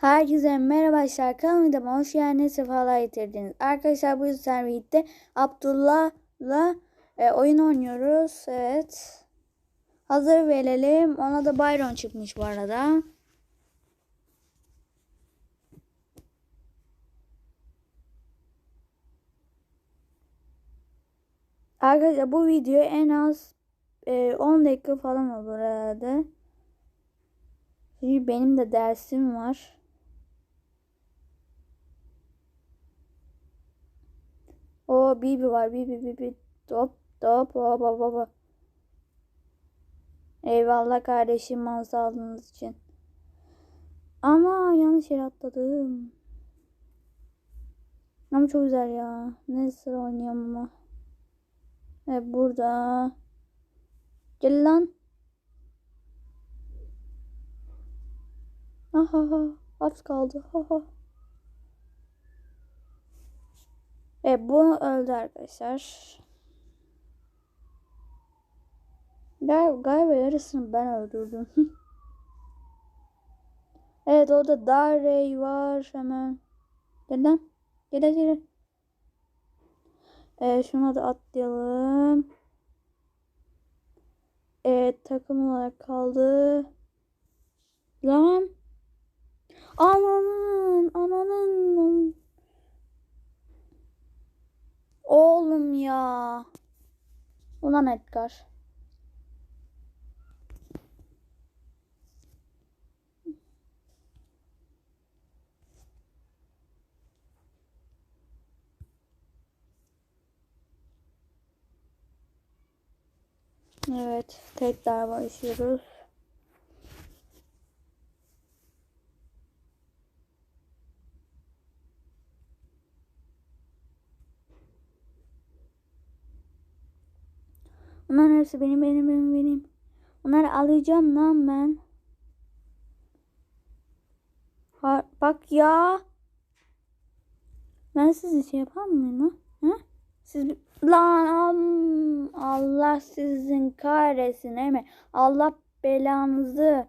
Herkese merhaba arkadaşlar. Kanalıma hoş geldiniz. Sefalar getirdiniz. Arkadaşlar bu yüzden birlikte Abdullah'la e, oyun oynuyoruz. Evet. Hazır verelim. Ona da Byron çıkmış bu arada. Arkadaşlar bu video en az e, 10 dakika falan olur herhalde. Çünkü benim de dersim var. O Bibi var. Bibi Bibi. Top top. Hop hop hop. Eyvallah kardeşim mal sağlığınız için. Ama yanlış yere atladım. Ama çok güzel ya. Ne sıra oynuyorum ama. Evet burada. Gel lan. Aha, az kaldı. Aha. Evet bu öldü arkadaşlar. Gal galiba yarısını ben öldürdüm. evet orada Darey var hemen. Lan. Gel gel. Evet şuna da atlayalım. Evet takım olarak kaldı. Lan. Ananın, ananın. Oğlum ya. Ulan Edgar. Evet, tekrar başlıyoruz. Bunların hepsi benim benim benim benim. Bunları alacağım lan ben. Ha, bak ya. Ben sizi şey yapar mıyım ha? Siz lan Allah sizin kahretsin değil mi? Allah belanızı.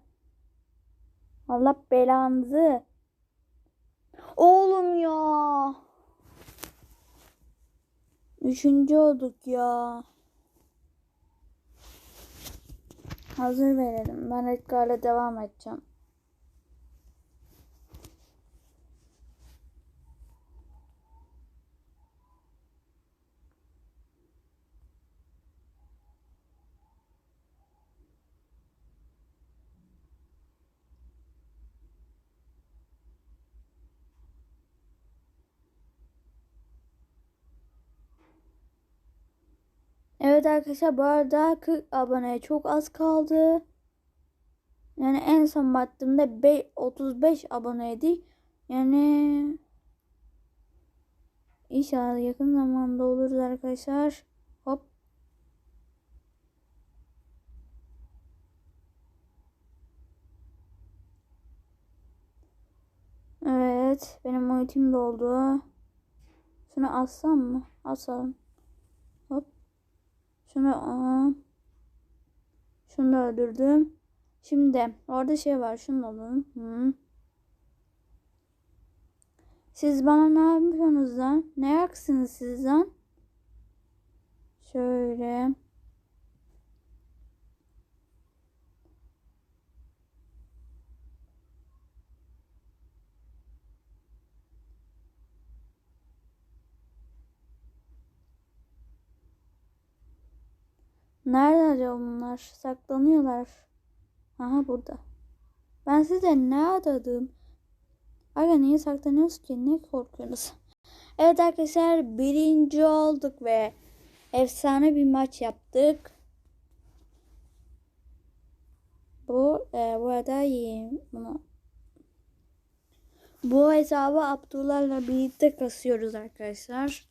Allah belanızı. Oğlum ya. Üçüncü olduk ya. Hazır verelim. Ben Edgar'la devam edeceğim. Evet arkadaşlar bu arada 40 aboneye çok az kaldı. Yani en son baktığımda 35 aboneydik. Yani inşallah yakın zamanda oluruz arkadaşlar. Hop. Evet benim ultim doldu. Şunu alsam mı? Asalım. Şunu aa. Şunu öldürdüm. Şimdi orada şey var. Şunu alalım. Hı. Siz bana ne yapıyorsunuz lan? Ne yaksınız siz lan? Şöyle. Nerede acaba bunlar? Saklanıyorlar. Aha burada. Ben size ne aradım? Aga niye saklanıyorsunuz ki? Ne korkuyorsunuz? Evet arkadaşlar birinci olduk ve efsane bir maç yaptık. Bu e, bu arada yiyeyim bunu. Bu hesabı Abdullah'la birlikte kasıyoruz arkadaşlar.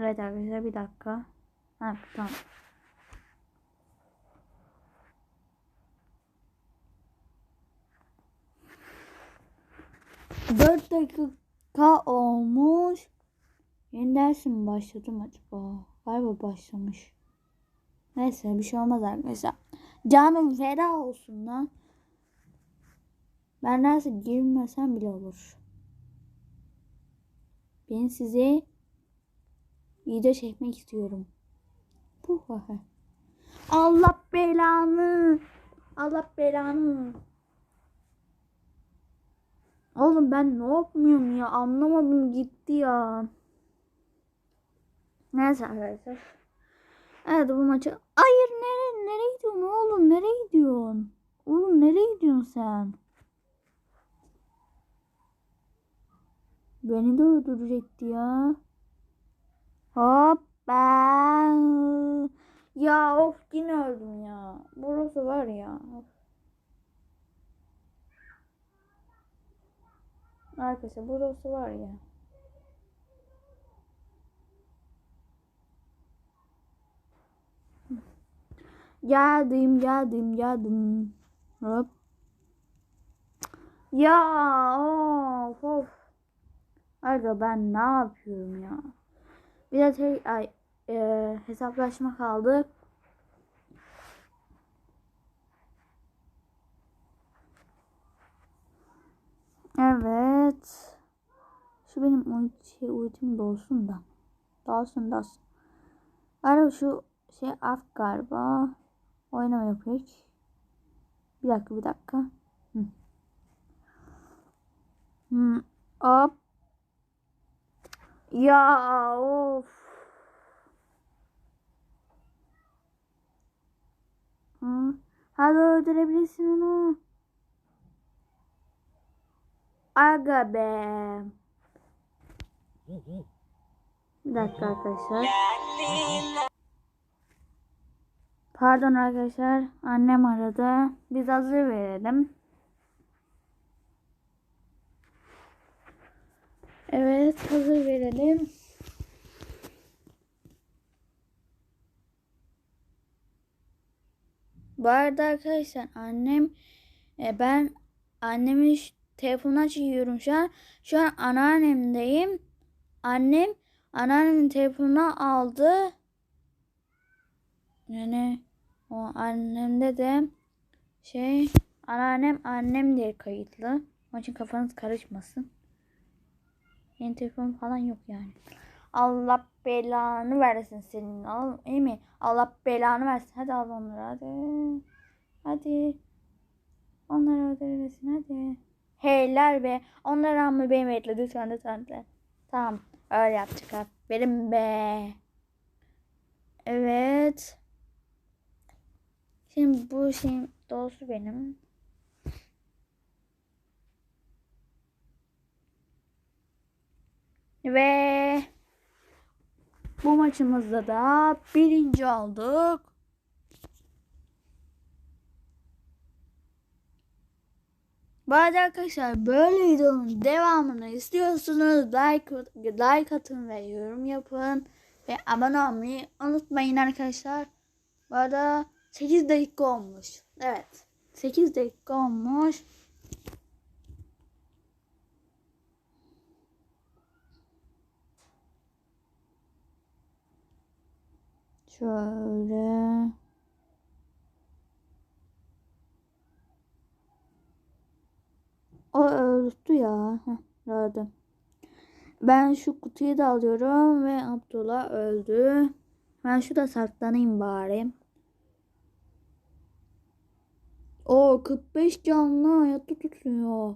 Evet arkadaşlar bir dakika. Ha tamam. Dört dakika olmuş. Yeni dersim başladı mı acaba? Galiba başlamış. Neyse bir şey olmaz arkadaşlar. Canım feda olsun lan. Ben derse girmesem bile olur. Ben size video çekmek istiyorum. Puh. Allah belanı. Allah belanı. Oğlum ben ne yapmıyorum ya anlamadım gitti ya. Neyse arkadaşlar. Evet bu maçı. Hayır nereye nereye gidiyorsun oğlum nereye gidiyorsun? Oğlum nereye gidiyorsun sen? Beni de öldürecekti ya. Hop ben. Ya of yine öldüm ya. Burası var ya. Arkadaşlar burası var ya. Geldim geldim geldim. Hop. Ya of of. Aga ben ne yapıyorum ya. Bir de tek ay e, hesaplaşma kaldı. Evet. Şu benim ulti, şey, ultim dolsun da. Dolsun dolsun. Ara şu şey af galiba. Oynama yapıyor. Bir dakika bir dakika. Hı. Hı. Hop. Ya of. Hı. Hadi öldürebilirsin onu. Aga be. Bir dakika arkadaşlar. Pardon arkadaşlar. Annem aradı. Biz hazır verelim. Evet hazır verelim. Bu arada arkadaşlar annem e, ben annemin telefonunu açıyorum şu an. Şu an anneannemdeyim. Annem anneannemin telefonunu aldı. Yani o annemde de şey anneannem annem diye kayıtlı. Onun için kafanız karışmasın. Yeni telefon falan yok yani. Allah belanı versin senin. Al, iyi mi? Allah belanı versin. Hadi al onları hadi. Hadi. Onları öldürürsün hadi. Heyler be. Onları ama benim etle lütfen lütfen. Tamam. Öyle yapacak. Benim be. Evet. Şimdi bu şeyin dolusu benim. Ve bu maçımızda da birinci olduk. Bu arada arkadaşlar böyle videonun devamını istiyorsunuz like like atın ve yorum yapın ve abone olmayı unutmayın arkadaşlar. Bu arada 8 dakika olmuş. Evet. 8 dakika olmuş. Şöyle. O öldü ya. Gördüm. Ben şu kutuyu da alıyorum ve Abdullah öldü. Ben şurada saklanayım bari. O 45 canlı hayatta tutuyor.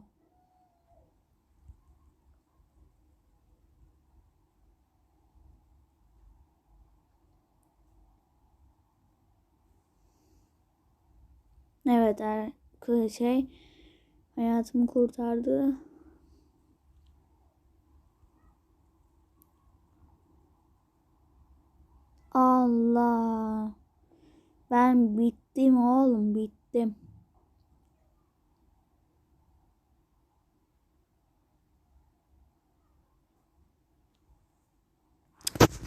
Evet er, şey hayatımı kurtardı. Allah. Ben bittim oğlum bittim.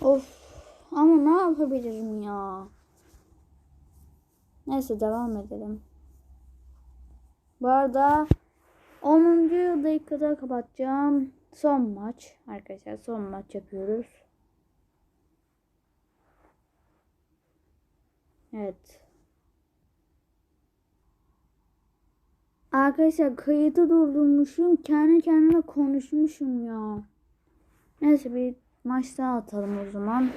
Of. Ama ne yapabilirim ya? Neyse devam edelim. Bu arada 10. dakikada kapatacağım. Son maç arkadaşlar son maç yapıyoruz. Evet. Arkadaşlar kayıtı durdurmuşum. Kendi kendime konuşmuşum ya. Neyse bir maç daha atalım o zaman.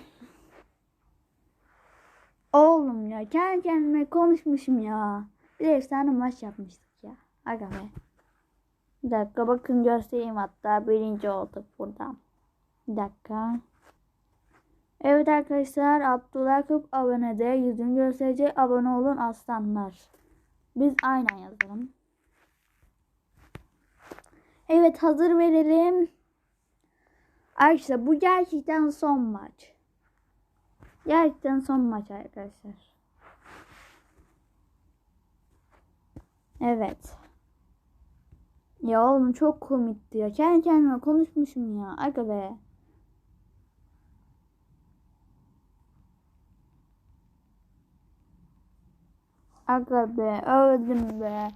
Oğlum ya kendi kendime konuşmuşum ya. Bir efsane maç yapmıştık ya. Aga be. Bir dakika bakın göstereyim hatta birinci olduk buradan. Bir dakika. Evet arkadaşlar Abdullah Kıp abonede yüzünü gösterecek abone olun aslanlar. Biz aynen yazalım. Evet hazır verelim. Arkadaşlar bu gerçekten son maç. Gerçekten son maç arkadaşlar. Evet. Ya oğlum çok komikti ya. Kendi kendime konuşmuşum ya. Aga be. Aga be. Öldüm be.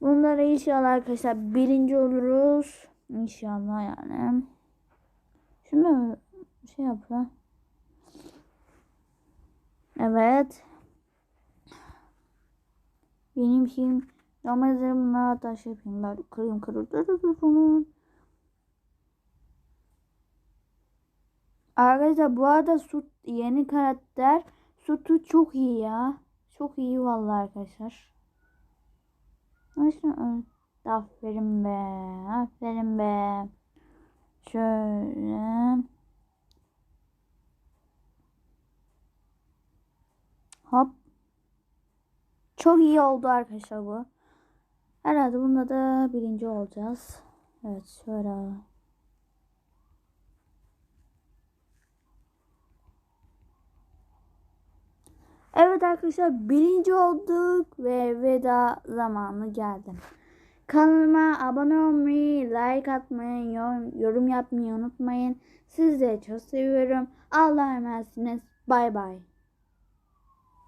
Bunlara inşallah arkadaşlar birinci oluruz. İnşallah yani. Şunu şey yap lan. Evet. Benim şeyim Ramazan'ımla taş yapayım. Ben kırayım kırılır. Arkadaşlar bu arada Sut yeni karakter. Sutu çok iyi ya. Çok iyi vallahi arkadaşlar. Nasıl? Aferin be. Aferin be. Şöyle. Hop. Çok iyi oldu arkadaşlar bu. Herhalde bunda da birinci olacağız. Evet şöyle. Evet arkadaşlar birinci olduk ve veda zamanı geldi. Kanalıma abone olmayı, like atmayı, yorum, yapmayı unutmayın. Sizleri çok seviyorum. Allah'a emanetsiniz. Bay bay.